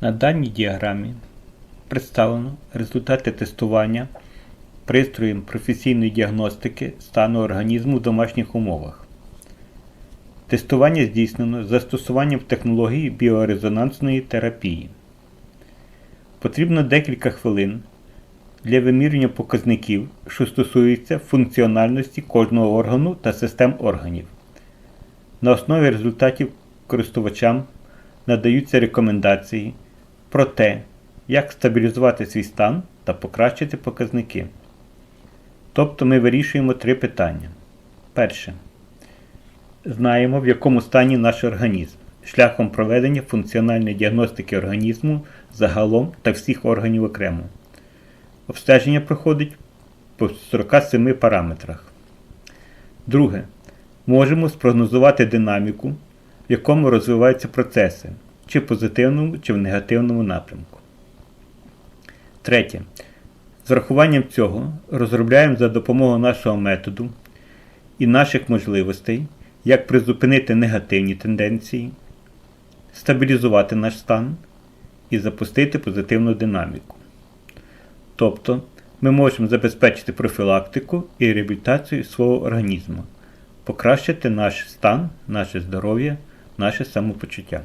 На даній діаграмі представлено результати тестування пристроєм професійної діагностики стану організму в домашніх умовах. Тестування здійснено з застосуванням технології біорезонансної терапії. Потрібно декілька хвилин для вимірювання показників, що стосуються функціональності кожного органу та систем органів. На основі результатів користувачам надаються рекомендації про те, як стабілізувати свій стан та покращити показники. Тобто ми вирішуємо три питання. Перше. Знаємо, в якому стані наш організм шляхом проведення функціональної діагностики організму загалом та всіх органів окремо. Обстеження проходить по 47 параметрах. Друге. Можемо спрогнозувати динаміку, в якому розвиваються процеси, чи в позитивному, чи в негативному напрямку. Третє. З врахуванням цього розробляємо за допомогою нашого методу і наших можливостей, як призупинити негативні тенденції, стабілізувати наш стан і запустити позитивну динаміку. Тобто ми можемо забезпечити профілактику і реабілітацію свого організму, покращити наш стан, наше здоров'я, наше самопочуття.